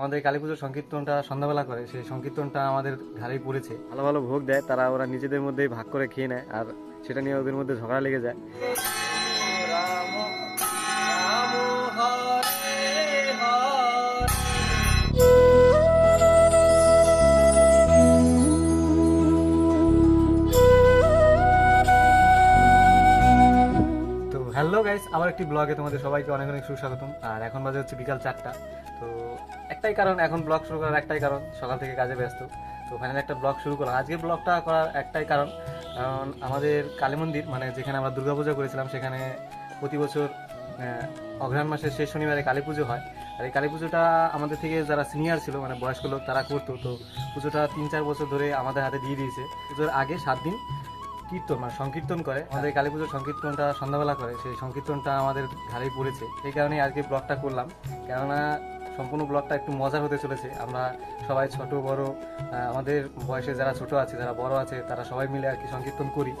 আমাদের কালী পুজোর সংকীর্তনটা সন্ধ্যাবেলা করে, সেই সংকীর্তনটা আমাদের ঘাড়েই পড়েছে। ভালো ভালো ভোগ দেয়, তারা ওরা নিজেদের মধ্যেই ভাগ করে খেয়ে নেয়, আর সেটা নিয়ে ওদের মধ্যে ঝগড়া লেগে যায়। আবার একটি ব্লগে তোমাদের সবাইকে অনেক অনেক সুস্বাগতম। আর এখন বাজে হচ্ছে বিকাল চারটা। তো একটাই কারণ, এখন ব্লগ শুরু করার একটাই কারণ, সকাল থেকে কাজে ব্যস্ত। তো ফাইনালি একটা ব্লগ শুরু করলাম। আজকে ব্লগটা করার একটাই কারণ কারণ আমাদের কালী মন্দির মানে যেখানে আমরা দুর্গাপূজা করেছিলাম, সেখানে প্রতি বছর অঘ্রাণ মাসের শেষ শনিবারে কালী পুজো হয়। আর এই কালী পুজোটা আমাদের থেকে যারা সিনিয়র ছিল মানে বয়স্ক লোক, তারা করতো। তো পুজোটা তিন চার বছর ধরে আমাদের হাতে দিয়ে দিয়েছে। পুজোর আগে সাত দিন কীর্তন মানে সংকীর্তন করে। আমাদের কালী পুজোর সংকীর্তনটা সন্ধ্যাবেলা করে সেই সংকীর্তনটা আমাদের ঘাড়েই পড়েছে। এই কারণে আজকে ব্লগটা করলাম। কেননা সম্পূর্ণ ব্লগটা একটু মজার হতে চলেছে। আমরা সবাই ছোট বড় আমাদের বয়সে যারা ছোট আছে যারা বড় আছে তারা সবাই মিলে আর কি সংকীর্তন করি।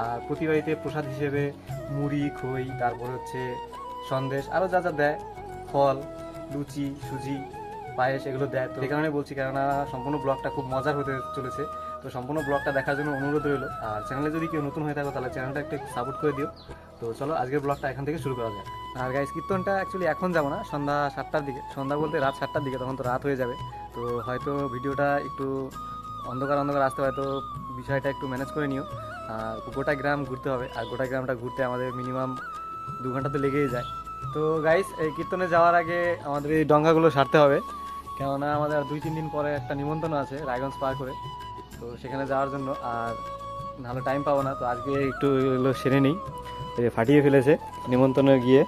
আর প্রতি বাড়িতে প্রসাদ হিসেবে মুড়ি খই তারপর হচ্ছে সন্দেশ আরও যা যা দেয় ফল লুচি সুজি পায়েস এগুলো দেয়। তো এই কারণে বলছি কেননা সম্পূর্ণ ব্লগটা খুব মজার হতে চলেছে। তো সম্পূর্ণ ব্লগটা দেখার জন্য অনুরোধ রইল। আর চ্যানেলে যদি কেউ নতুন হয়ে থাকো, তাহলে চ্যানেলটা একটু সাপোর্ট করে দিও। তো চলো, আজকের ব্লগটা এখান থেকে শুরু করা যাক। আর গাইস কীর্তনটা অ্যাকচুয়ালি এখন যাব না, সন্ধ্যা সাতটার দিকে। সন্ধ্যা বলতে রাত সাতটার দিকে, তখন তো রাত হয়ে যাবে। তো হয়তো ভিডিওটা একটু অন্ধকার অন্ধকার আসতে হয়তো বিষয়টা একটু ম্যানেজ করে নিও। আর গোটা গ্রাম ঘুরতে হবে, আর গোটা গ্রামটা ঘুরতে আমাদের মিনিমাম দু ঘণ্টা তো লেগেই যায়। তো গাইস এই কীর্তনে যাওয়ার আগে আমাদের এই ডঙ্গাগুলো সারতে হবে। কেননা আমাদের দুই তিন দিন পরে একটা নিমন্ত্রণ আছে, রায়গঞ্জ পার করে। তো সেখানে যাওয়ার জন্য আর নাহলে টাইম পাবো না তো আজকে একটু এগুলো সেরে নিই। ফাটিয়ে ফেলেছে নিমন্ত্রণে গিয়ে।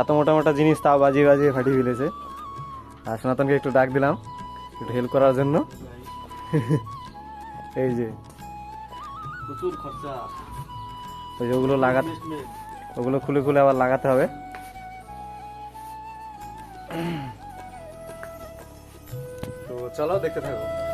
এত মোটা মোটা জিনিস তাও বাজিয়ে বাজিয়ে ফাটিয়ে ফেলেছে। আর সনাতনকে একটু ডাক দিলাম একটু হেল্প করার জন্য। এই যে। প্রচুর খরচা। ওই যে ওগুলো লাগাতে ওগুলো খুলে খুলে আবার লাগাতে হবে। তো চলো দেখতে থাকো।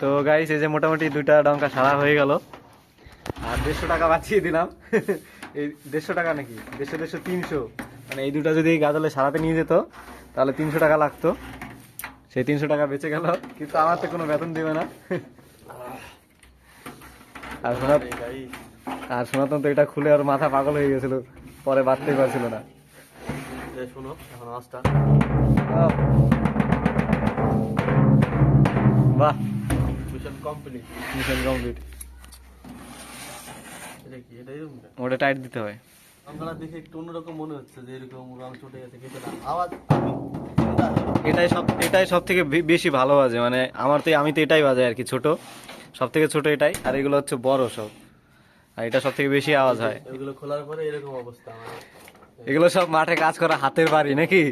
তো গাইস এই যে মোটামুটি দুইটা ডঙ্কা সারা হয়ে গেল। আর দেড়শো টাকা বাঁচিয়ে দিলাম। এই দেড়শো টাকা নাকি? দেড়শো দেড়শো তিনশো। মানে এই দুটো যদি গাজলে সারাতে নিয়ে যেত তাহলে তিনশো টাকা লাগতো। সেই তিনশো টাকা বেঁচে গেল। কিন্তু আমার তো কোনো বেতন দেবে না। আর শোনা আর সনাতন তো এটা খুলে আর মাথা পাগল হয়ে গেছিল। পরে বাঁধতেই পারছিল না। শোনো এখন আওয়াজটা। বাহ। কমপ্লিট মিশন কমপ্লিট এটা কি? এটা এরকম ওটা টাইট দিতে হয়। আমরা দেখে একটু অন্যরকম মনে হচ্ছে যে এরকম রং চটে গেছে কিন্তু না আওয়াজ। এটাই সব এটাই সব থেকে বেশি ভালো বাজে মানে আমার তো আমি তো এটাই বাজে আর কি ছোট। সব থেকে ছোট এটাই আর এগুলো হচ্ছে বড় সব। আর এটা সব থেকে বেশি আওয়াজ হয়। এগুলো খোলার পরে এরকম অবস্থা এগুলো সব মাঠে কাজ করা হাতের বাড়ি নাকি?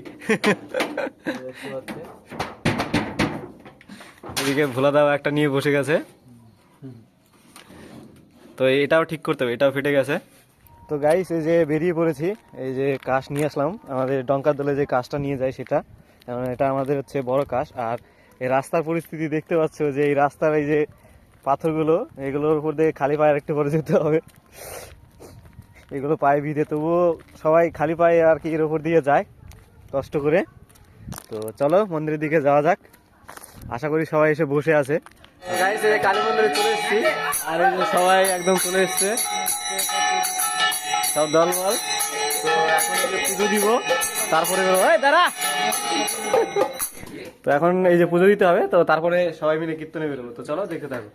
এদিকে ভোলা দাও একটা নিয়ে বসে গেছে। তো এটাও ঠিক করতে হবে, এটাও ফেটে গেছে। তো গাইস এই যে বেরিয়ে পড়েছি, এই যে কাশ নিয়ে আসলাম। আমাদের ডঙ্কার দলে যে কাশটা নিয়ে যায় সেটা এটা আমাদের হচ্ছে বড় কাশ। আর এই রাস্তার পরিস্থিতি দেখতে পাচ্ছ যে এই রাস্তার এই যে পাথরগুলো, এগুলোর উপর দিয়ে খালি পায়ে একটু করে যেতে হবে। এগুলো পায়ে ভিজে, তবুও সবাই খালি পায়ে আর কি এর উপর দিয়ে যায়, কষ্ট করে। তো চলো মন্দিরের দিকে যাওয়া যাক। আশা করি সবাই এসে বসে আছে। গাইস এই কালী মন্দিরে চলে এসেছি। আর এই সবাই একদম চলে এসছে। সব দল বল তো পুজো দিব। তারপরে। এই, দাঁড়া। তো এখন এই যে পুজো দিতে হবে, তো তারপরে সবাই মিলে কীর্তনে বেরোবো। তো চলো, দেখতে থাকো।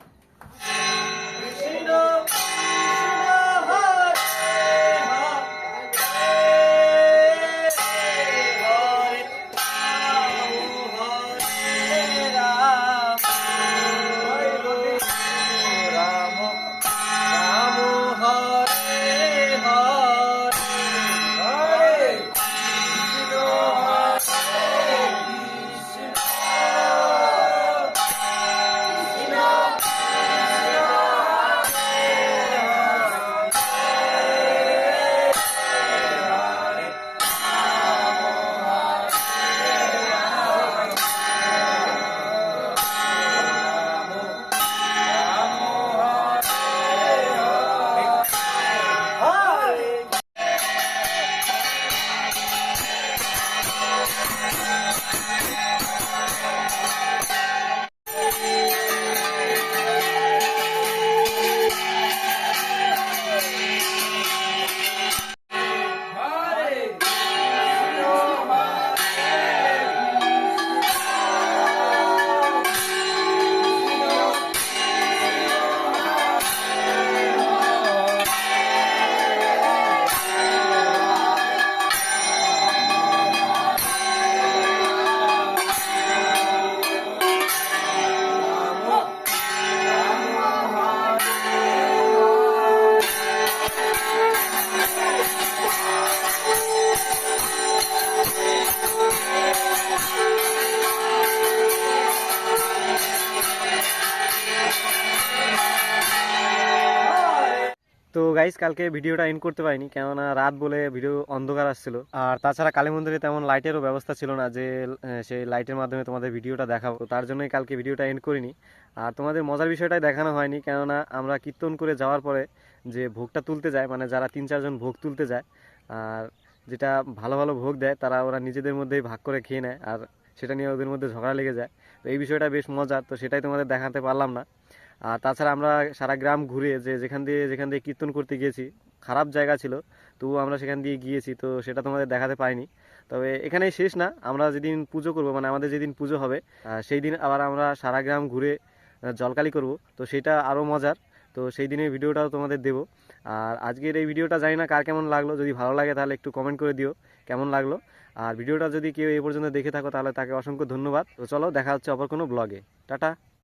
গাইস কালকে ভিডিওটা এন্ড করতে পারিনি, কেননা রাত বলে ভিডিও অন্ধকার আসছিল। আর তাছাড়া কালী মন্দিরে তেমন লাইটেরও ব্যবস্থা ছিল না যে সেই লাইটের মাধ্যমে তোমাদের ভিডিওটা দেখাবো। তার জন্যই কালকে ভিডিওটা এন্ড করিনি। আর তোমাদের মজার বিষয়টাই দেখানো হয়নি, কেননা আমরা কীর্তন করে যাওয়ার পরে যে ভোগটা তুলতে যায় মানে যারা তিন চারজন ভোগ তুলতে যায়, আর যেটা ভালো ভালো ভোগ দেয়, তারা ওরা নিজেদের মধ্যেই ভাগ করে খেয়ে নেয়, আর সেটা নিয়ে ওদের মধ্যে ঝগড়া লেগে যায়। তো এই বিষয়টা বেশ মজার, তো সেটাই তোমাদের দেখাতে পারলাম না। আর তাছাড়া আমরা সারা গ্রাম ঘুরে যে যেখান দিয়ে যেখান দিয়ে কীর্তন করতে গিয়েছি, খারাপ জায়গা ছিল, তবুও আমরা সেখান দিয়ে গিয়েছি, তো সেটা তোমাদের দেখাতে পাইনি তবে এখানেই শেষ না, আমরা যেদিন পুজো করব মানে আমাদের যেদিন পুজো হবে সেই দিন আবার আমরা সারা গ্রাম ঘুরে জলকালি করব। তো সেটা আরও মজার, তো সেই দিনের ভিডিওটাও তোমাদের দেবো। আর আজকের এই ভিডিওটা জানি না কার কেমন লাগল, যদি ভালো লাগে তাহলে একটু কমেন্ট করে দিও, কেমন লাগল। আর ভিডিওটা যদি কেউ এই পর্যন্ত দেখে থাকো তাহলে তাকে অসংখ্য ধন্যবাদ। তো চলো দেখা হচ্ছে অপর কোনো ব্লগে টাটা।